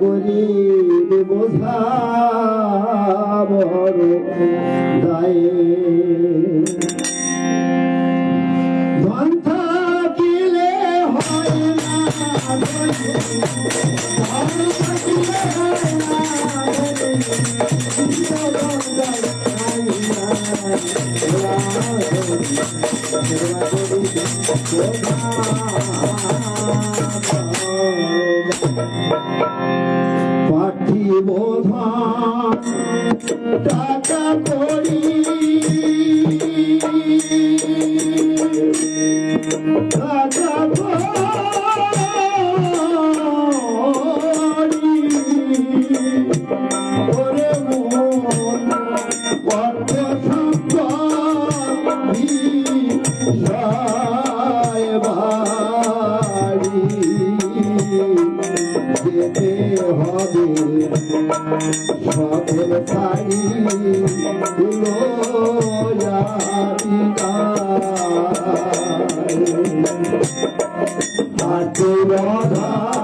গরিব বোঝা বড় দায়ে ধন থাকিলে হয় না ধন থাকিলে হয় না পাঠিব টাকা করি। টাকা যেতে হবে? সকল ছাড়ি তুলো টাকা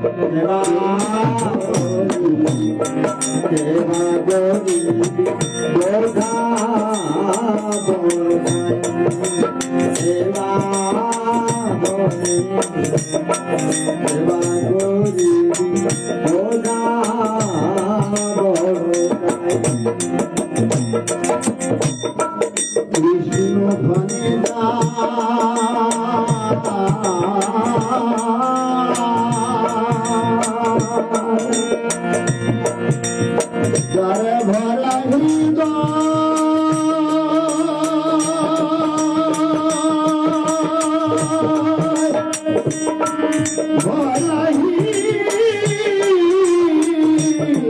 দেবা গরি গোধা দেবা গরি দেবা গরি গোধা কৃষ্ণ ধনে জয়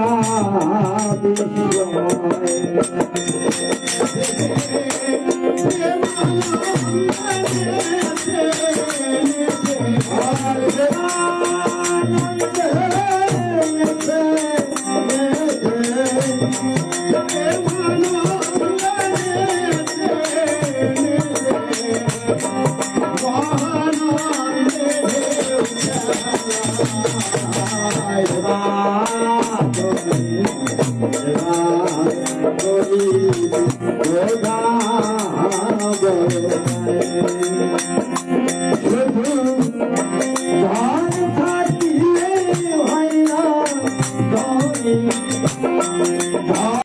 সারা